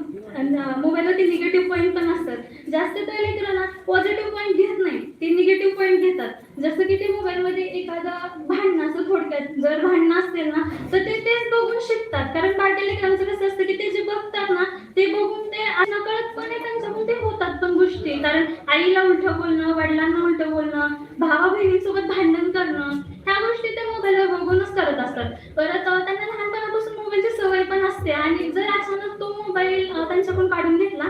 मोबाईलवरती negative point पण असतात. जास्त तर लेकरांना पॉझिटिव्ह पॉईंट घेत नाही. ते निगेटिव्ह पॉईंट घेतात. जसं की ते मोबाईलमध्ये एखादं भांडणं असं थोडक्यात जर भांडणं असतील ना तर ते तेच बघून शिकतात. कारण बाकी लेकरांचं कसं असतं की ते जे बघतात ना ते बघून ते नकळतपणे त्यांच्याकडून ते होतात पण गोष्टी. कारण आईला उलटं बोलणं वडिलांना उलटं बोलणं भावा बहिणीसोबत भांडण करणं ह्या गोष्टी ते मोबाईलवर बघूनच करत असतात. परत त्यांना लहानपणापासून मोबाईलची सवय पण असते. आणि जर अचानक तो मोबाईल अं, त्यांच्याकडून काढून घेतला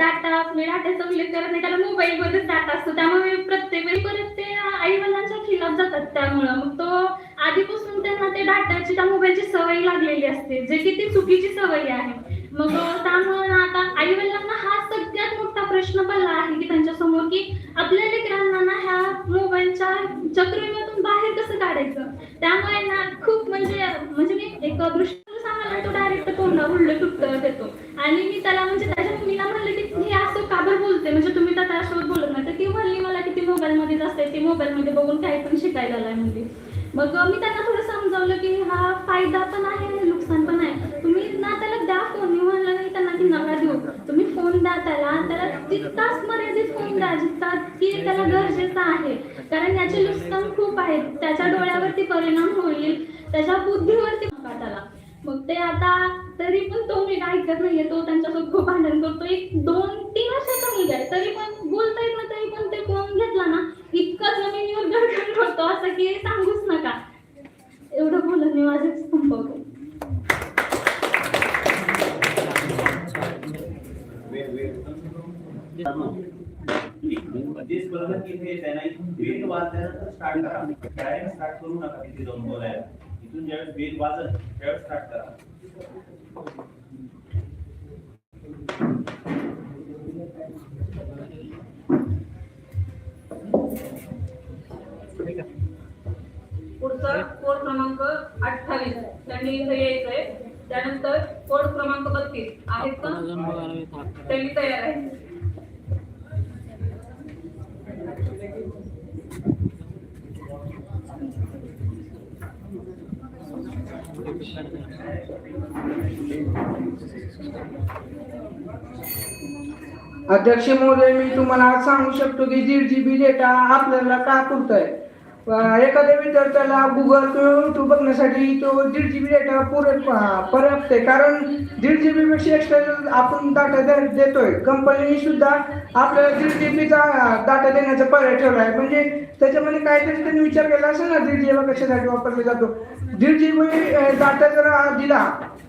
डाटा मी डाटाचा उल्लेख करत नाही कारण मोबाईलमध्येच डाटा असतो. त्यामुळे प्रत्येक वेळी परत ते आई वडिलांच्या खिलाफ जातात त्यामुळं. मग तो आधीपासून त्यांना ते डाटाची त्या मोबाईलची सवय लागलेली असते. जे की ती चुकीची सवय आहे. मग त्यामुळे ना आता आई वडिलांना हा सगळ्यात मोठा प्रश्न पडला आहे की त्यांच्यासमोर की आपल्या लेकरांना ना ह्या मोबाईलच्या चक्रीमधून बाहेर कसं काढायचं? त्यामुळे ना खूप म्हणजे म्हणजे मी एक दृष्टी डायरेक्ट उलट उत्तर देतो आणि मी त्याला म्हणजे त्याच्या मम्मीला म्हणलं की हे असं का बरं बोलते म्हणजे तुम्ही तर त्यासोबत बोलत नाही. तर ती म्हणली मला की ती मोबाईलमध्येच असते. ती मोबाईलमध्ये बघून काही पण शिकायला आलाय म्हणजे मग मी त्यांना थोडं समजावलं की हा फायदा पण आहे आणि नुकसान पण आहे. तुम्ही ना त्याला द्या फोन मी म्हणलं नाही त्यांना की नका देऊ. तुम्ही फोन द्या त्याला. त्याला तितकाच मर्यादित फोन द्या जितका की त्याला गरजेचं आहे. कारण याचे नुकसान खूप आहेत. त्याच्या डोळ्यावरती परिणाम होईल. त्याच्या बुद्धीवरती मग ते आता तरी पण तो मी ऐकत नाहीये तो त्यांच्यासोबत खूप भांडण करतो एक दोन तीन वर्षाचा मुलगा आहे तरी पण बोलता येत ना तरी पण ते फोन घेतला ना इतकं जमिनीवर गडगड करतो असं की सांगूच नका. एवढं बोलून मी माझं संपवतो मध्येच बघा की हे त्यांना स्टार्ट करा. स्टार्ट करू नका तिथे जाऊन बोलायला. इथून ज्यावेळेस बेल वाजत त्यावेळेस स्टार्ट करा. पुढचा कोड क्रमांक अठ्ठावीस. त्यांनी इथे यायचंय. त्यानंतर कोड क्रमांक बत्तीस. आहेत का? त्यांनी तयार आहे. अध्यक्ष महोदय मी तुम्हाला सांगू शकतो की दीड जी बी डेटा आपल्याला का पुरतोय? एखाद्या विद्यार्थ्याला गुगल किंवा युट्यूब बघण्यासाठी तो दीड जी बी डेटा पुरे पर्याप्त आहे कारण दीड जी बी पेक्षा एक्स्ट्रा आपण डाटा देतोय. कंपनीने सुद्धा आपल्याला दीड जी बीचा डाटा देण्याचा पर्याय ठेवला आहे म्हणजे त्याच्यामध्ये काहीतरी त्यांनी विचार केला असेल ना दीड जी बी कशासाठी वापरला जातो? दीड जी बी डाटा जर दिला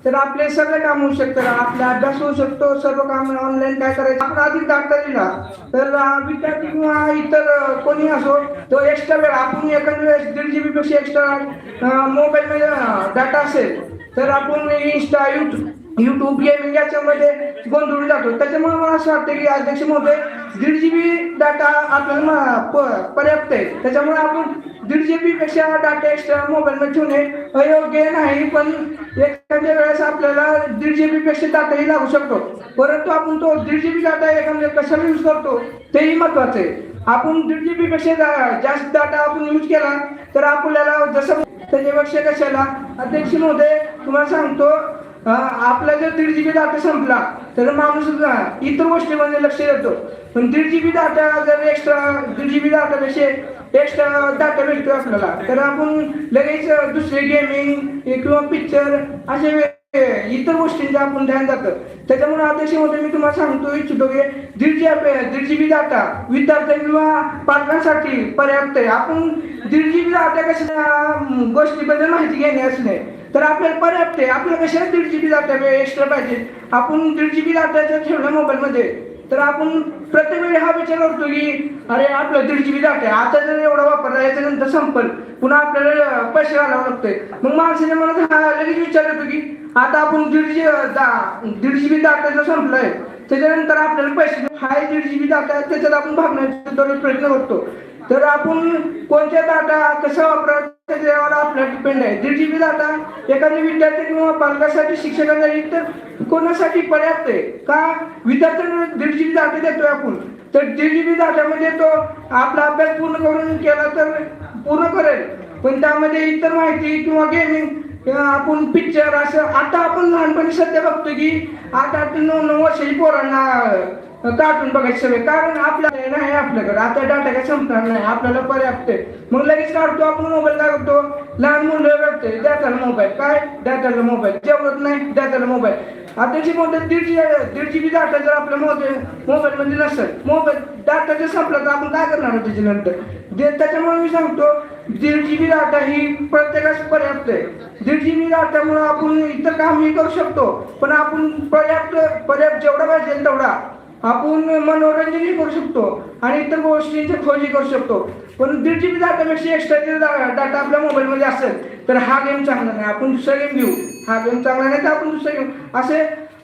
तर आपले सगळे काम होऊ शकतं आपला अभ्यास होऊ शकतो सर्व काम ऑनलाईन काय करायचं? आपण अधिक डाटा दिला तर विद्यार्थी किंवा इतर कोणी असो तो एक्स्ट्रा वेळ आपण एखाद्या वेळेस दीड जी बी पेक्षा एक्स्ट्रा मोबाईलमध्ये डाटा असेल तर आपण इन्स्टा यूट्यूब युट्यूब गेमिंग याच्यामध्ये गोंधळून जातो? त्याच्यामुळे मला असं वाटतं की अध्यक्ष महोदय दीड जी बी डाटा आपल्याला प- पर्याप्त आहे. त्याच्यामुळे आपण दीड जी बी पेक्षा डाटा एक्स्ट्रा मोबाईलमध्ये ठेवणे अयोग्य नाही पण एखाद्या वेळेस आपल्याला दीड जी बी पेक्षा डाटाही लागू शकतो. परंतु आपण तो दीड जी बी डाटा एखाद्या कशाला यूज करतो तेही महत्वाचं आहे. आपण दीड जी बी पेक्षा जास्त डाटा आपण यूज केला तर आपल्याला जसं त्याच्यापेक्षा कशाला? अध्यक्ष महोदय तुम्हाला सांगतो आपला जर दीड जी बी डाटा संपला तर माणूस इतर गोष्टीमध्ये लक्ष देतो. पण दीड जी बी डाटा जर एक्स्ट्रा दीड जी बी डाटापेक्षा एक्स्ट्रा डाटा भेटतो आपल्याला तर आपण लगेच दुसरे गेमिंग किंवा पिक्चर असे इतर गोष्टींचं आपण ध्यान जातं. त्याच्यामुळे अध्यक्ष होते मी तुम्हाला सांगतो इच्छितो की दीड जी दीड जी बी डाटा विद्यार्थी किंवा पालकांसाठी पर्याप्त आहे. आपण दीड जी बी डाटा कशा गोष्टीबद्दल माहिती घेणे असणे तर आपल्याला पर्याप्त आहे आपल्याला कशा दीड जी बी डाटा एक्स्ट्रा पाहिजे? आपण दीड जी बी डाटा जर ठेवला मोबाईलमध्ये तर आपण प्रत्येक वेळी हा विचार करतो की अरे आपलं दीड जी बी डाटा आहे. आता जर एवढा वापरला याच्यानंतर संपल. पुन्हा आपल्याला पैसे घालावं लागतोय. मग माणसाच्या मनात हा लगेच विचार येतो की आता आपण दीड जी दीड जी बी डाटा जर संपलाय त्याच्यानंतर आपल्याला पैसे हाय दीड जी बी डाटा आहे, त्याच्यात आपण भागण्याचा प्रयत्न करतो. तर आपण कोणत्या डाटा कसा वापरायचा त्याच्यावर आपल्याला डिपेंड आहे. दीड जी बी जाता एखाद्या विद्यार्थी किंवा पालकासाठी शिक्षकांसाठी तर कोणासाठी पर्याप्त आहे? का? विद्यार्थ्यांना दीड जी बी डाटा देतोय आपण. तर दीड जी बी डाटामध्ये म्हणजे तो आपला अभ्यास पूर्ण करून केला तर पूर्ण करेल. पण त्यामध्ये इतर माहिती किंवा गेमिंग आपण पिक्चर असं आता आपण लहानपणी सध्या बघतो की आठ आठ नऊ नऊ वर्षाची पोरांना कार्टून बघायची सवय कारण आपल्याला नाही आपल्याकडे. आता डाटा काय संपणार नाही. आपल्याला पर्याप्त आहे मग लगेच काढतो. आपण मोबाईल काय करतो? लहान मुलं बघते द्या त्याला मोबाईल काय? द्या त्याला मोबाईल जेवढत नाही द्या त्याला मोबाईल आताची मोबाईल दीड जी दीड जी बी डाटा जर आपल्या मोबाईल मोबाईलमध्ये नसेल मोबाईल डाटा जर संपला तर आपण काय करणार त्याच्यानंतर? जे त्याच्यामुळे मी सांगतो दीड जी बी डाटा ही प्रत्येकास पर्याप्त आहे दीड जी बी डाटामुळे आपण इतर कामही करू शकतो. पण आपण पर्याप्त पर्याप्त जेवढा पाहिजे तेवढा. आपण मनोरंजनही करू शकतो आणि इतर गोष्टींची खोजी करू शकतो. पण दीड जी बी डाटापेक्षा एक्स्ट्रा डाटा आपल्या मोबाईलमध्ये असेल तर हा गेम चांगला नाही. आपण दुसरा गेम घेऊ. हा गेम चांगला नाही तर आपण दुसरा घेऊ. असे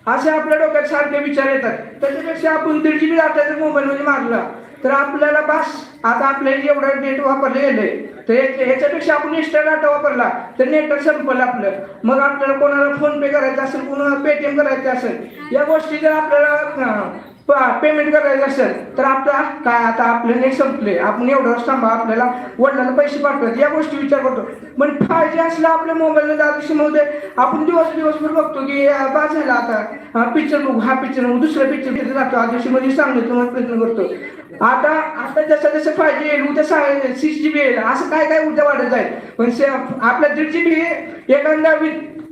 असे आपल्या डोक्यात सारखे विचार येतात. त्याच्यापेक्षा आपण दीड जी बी डाटा जर मोबाईलमध्ये मारला तर आपल्याला बस आता आपल्याला जेवढं नेट वापरले गेले तर ह्याच्यापेक्षा याच्यापेक्षा आपण एक्स्ट्रा डाटा वापरला तर नेट संपलं आपलं. मग आपल्याला कोणाला फोन पे करायचं असेल कोणाला पेटीएम करायचं असेल या गोष्टी जर आपल्याला पेमेंट करायचं असेल तर आपला काय आता आपले नेट संपले आपण एवढं थांबा आपल्याला वडिलांना पैसे पाठवत या गोष्टी विचार करतो. पण फाय जी असलं आपल्या मोबाईलला दादृश्यमध्ये आपण दिवस दिवसभर बघतो की अं, झाला आता. पिक्चर बघू हा पिक्चर बघू दुसरा पिक्चर तिथे जातो. आदिवशीमध्ये सांगतो तुम्हाला प्रयत्न करतो. आता आता जसं जसं फाय जी येईल उद्या सिक्स जी बी येईल. असं काय काय उद्या वाढत जाईल. पण आपल्या दीड जी बी एखादा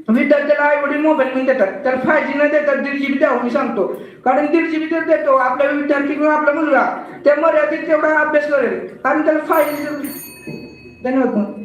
वि- विद्यार्थ्याला आई वडील मोबाईल पण देतात. तर फाय जी न देतात दीड जी बी द्यावं मी सांगतो. कारण दीड जी बी जर देतो आपला विद्यार्थी किंवा आपला मुलगा. त्या मर्यादित तेवढा अभ्यास करेल. कारण त्याला फाय जी धन्यवाद मग.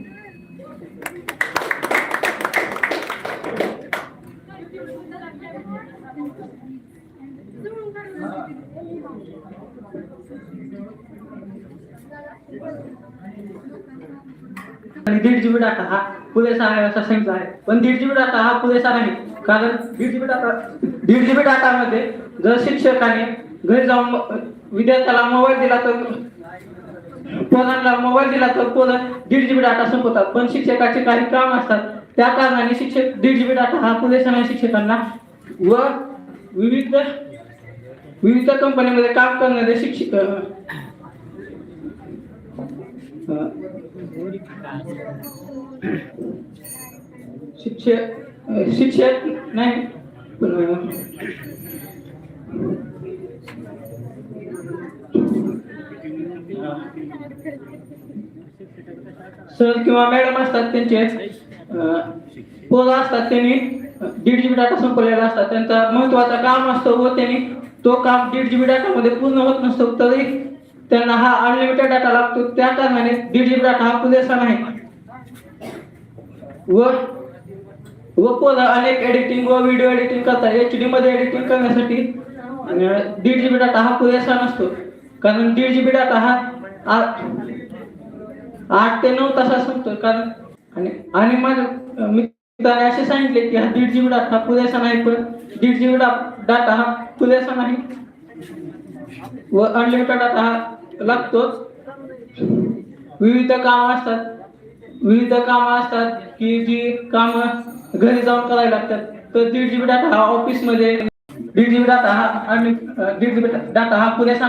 आणि दीड जीबी डाटा हा. पुरेसा आहे असा सांगितलं आहे. पण दीड जीबी डाटा हा पुरेसा नाही कारण दीड जीबी डाटा दीड जीबी डाटामध्ये जर शिक्षकाने घरी जाऊन विद्यार्थ्याला मोबाईल दिला तर पोरांना मोबाईल दिला तर पोरं दीड जीबी डाटा संपवतात. पण शिक्षकाचे काही काम असतात. त्या कारणाने शिक्षक दीड जीबी डाटा हा पुरेसा नाही शिक्षकांना व विविध विविध कंपनीमध्ये काम करणारे शिक्षक शिक्षक शिक्षक नाही सर किंवा मॅडम असतात त्यांचे अं, पोरं असतात त्यांनी दीड जीबी डाटा संपलेला असतात. त्यांचा महत्त्वाचा काम असतो व त्यांनी तो काम दीड जीबी डाटामध्ये पूर्ण होत नसतो तरी त्यांना हा अनलिमिटेड डाटा लागतो. त्या कारणाने दीड जीबी डाटा हा पुरेसा नाही. व व पोरं अनेक एडिटिंग व व्हिडिओ एडिटिंग करतात. एच डी मध्ये एडिटिंग करण्यासाठी. दीड दीड जीबी डाटा हा पुरेसा नसतो. कारण दीड जी बी डाटा हा आठ ते नऊ तासात संपतो. कारण आणि आणि माझ्या मित्राने असे सांगितले की हा दीड जी बी डाटा हा पुरेसा नाही पण दीड जी बी डाटा हा पुरेसा नाही. व अनलिमिटेड डाटा हा लागतोच. विविध काम असतात. विविध कामं असतात की जी कामं घरी जाऊन करावी लागतात. तर दीड जीबी डाटा हा ऑफिसमध्ये दीड जीबी डाटा हा आणि दीड जीबी डाटा हा पुरेसा